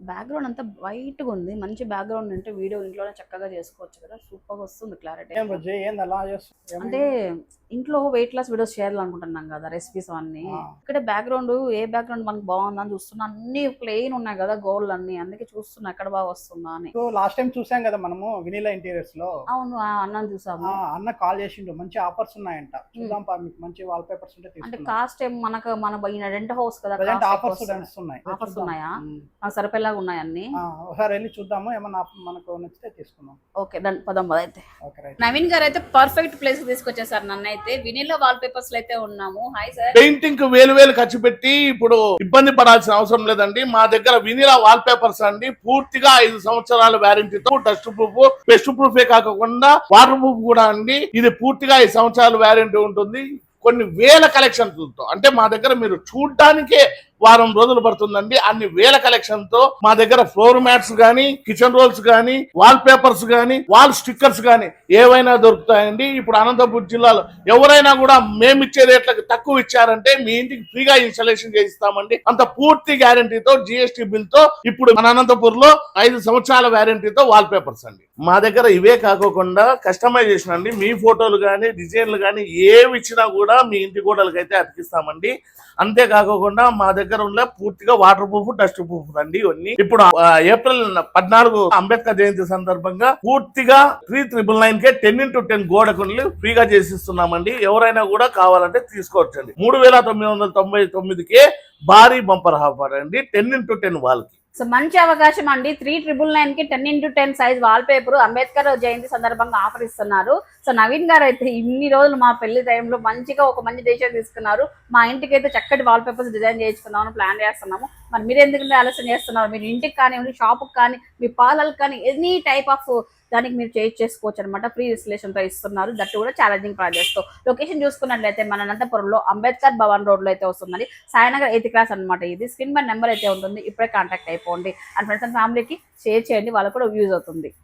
Background అంతా వైట్గా ఉంది. మంచి బ్యాక్గ్రౌండ్ అంటే వీడియో ఇంట్లోనే చక్కగా చేసుకోవచ్చు కదా. సూపర్గా వస్తుంది క్లారిటీ అంటే ఇంట్లో వెయిట్ లాస్ వీడియోస్ చేయాలనుకుంటున్నాం కదా రెసిపీస్ అన్ని. ఇక్కడ బ్యాక్గ్రౌండ్ ఏ బ్యాక్గ్రౌండ్ మనకు బాగుందని చూస్తున్నా అన్ని ప్లెయిన్ ఉన్నాయి కదా గోల్డ్ అన్ని. అందుకే చూస్తున్నా ఎక్కడ బాగా వస్తుందా అని. లాస్ట్ టైం చూసాం కదా మనము వినీలా ఇంటీరియర్స్లో. అవును అన్నం చూసాము. అన్న కాల్ చేసిండు. మంచి ఆఫర్స్ ఉన్నాయంట. చూద్దాం మీకు మంచి వాల్ పేపర్స్ ఉంటే అంటే కాస్ట్ మనకు మన రెంట్ హౌస్ కదా ఆఫర్స్. ఉన్నాయి. చూద్దాం. ఉన్నాయా? ఉమ్. మనకు ఉన్నాయి అన్ని ఆ, ఒకసారి వెళ్ళి చూద్దాము ఏమన్నా మనకు నచ్చితే తీసుకుందాం. ఓకే డన్ పదం రైట్. నవీన్ గారు అయితే పర్ఫెక్ట్ ప్లేస్ తీసుకొచ్చేసారు నన్ను అయితే వినిలా వాల్ పేపర్స్ అయితే ఉన్నాము. హాయ్ సార్ పెయింటింగ్కు వేలు వేలు ఖర్చు పెట్టి ఇప్పుడు ఇబ్బంది పడాల్సిన అవసరం లేదండి. మా దగ్గర వినిలా వాల్ పేపర్స్ అండి. పూర్తిగా ఐదు సంవత్సరాల వ్యారంటీతో డస్ట్ ప్రూఫ్ పెస్ట్ ప్రూఫే కాకుండా వాటర్ ప్రూఫ్ కూడా అండి. ఇది పూర్తిగా ఐదు సంవత్సరాల వ్యారంటీ ఉంటుంది. కొన్ని వేల కలెక్షన్స్తో. అంటే మా దగ్గర మీరు చూడటానికే వారం రోజులు పడుతుందండి. అన్ని వేల కలెక్షన్తో మా దగ్గర ఫ్లోర్ మ్యాట్స్ గానీ కిచెన్ రోల్స్ గానీ వాల్ పేపర్స్ గానీ వాల్ స్టిక్కర్స్ గానీ ఏవైనా దొరుకుతాయండి. ఇప్పుడు అనంతపురం జిల్లాలో ఎవరైనా కూడా మేము ఇచ్చే రేట్లకు తక్కువ ఇచ్చారంటే మీ ఇంటికి ఫ్రీగా ఇన్స్టాలేషన్ చేయిస్తామండి. అంత పూర్తి గ్యారంటీతో జిఎస్టి బిల్తో ఇప్పుడు మన అనంతపూర్లో ఐదు సంవత్సరాల వ్యారంటీతో వాల్ పేపర్స్ అండి. మా దగ్గర ఇవే కాకోకుండా కస్టమైజేషన్ అండి. మీ ఫోటోలు కానీ డిజైన్లు కానీ ఏవి ఇచ్చినా కూడా మీ ఇంటి గోడలకి అయితే అతికిస్తామండి. అంతేకాకుండా మా దగ్గర ఉన్న పూర్తిగా వాటర్ ప్రూఫ్ డస్ట్ ప్రూఫ్ అండి ఇవన్నీ. ఇప్పుడు ఏప్రిల్ పద్నాలుగు అంబేద్కర్ జయంతి సందర్భంగా పూర్తిగా త్రీ త్రిబుల్ నైన్ కే టెన్ ఇంటూ టెన్ గోడకుని ఫ్రీగా చేసిస్తున్నామండి. ఎవరైనా కూడా కావాలంటే తీసుకోవచ్చండి. మూడు వేల తొమ్మిది వందల తొంభై తొమ్మిదికే భారీ బంపర్ ఆఫర్ అండి. టెన్ ఇంటూ టెన్ వాళ్ళకి. సో మంచి అవకాశం అండి. త్రీ ట్రిపుల్ నైన్కి ten into ten size wall paper Ambedkar Jayanti సందర్భంగా ఆఫర్ ఇస్తున్నారు. సో నవీన్ గారు అయితే ఇన్ని రోజులు మా పెళ్ళి టైంలో మంచిగా ఒక మంచి డెసిషన్ తీసుకున్నారు. మా ఇంటికి అయితే చక్కటి వాల్ పేపర్స్ డిజైన్ చేయించుకుందామని ప్లాన్ చేస్తున్నాము. మరి మీరు ఎందుకంటే ఆలస్యం చేస్తున్నారు? మీరు ఇంటికి కానివ్వండి షాప్కి కానీ మీ పాలలకు కానీ ఎనీ టైప్ ఆఫ్ దానికి మీరు చేంజ్ చేసుకోవచ్చు అనమాట ఫ్రీ ఇన్స్టలేషన్ ఇస్తున్నారు. దట్ కూడా ఛాలెంజింగ్ ప్రాజెక్ట్తో లొకేషన్ చూసుకున్నట్లయితే మన అనంతపురంలో అంబేద్కర్ భవన్ రోడ్లో అయితే వస్తుందండి. సాయినగర్ ఎయిత్ క్లాస్ అన్నమాట ఇది. స్క్రీన్ బై నెంబర్ అయితే ఉంటుంది. ఇప్పుడే కాంటాక్ట్ అయిపోండి. అండ్ ఫ్రెండ్స్ అండ్ ఫ్యామిలీకి షేర్ చేయండి. వాళ్ళకు కూడా యూజ్ అవుతుంది.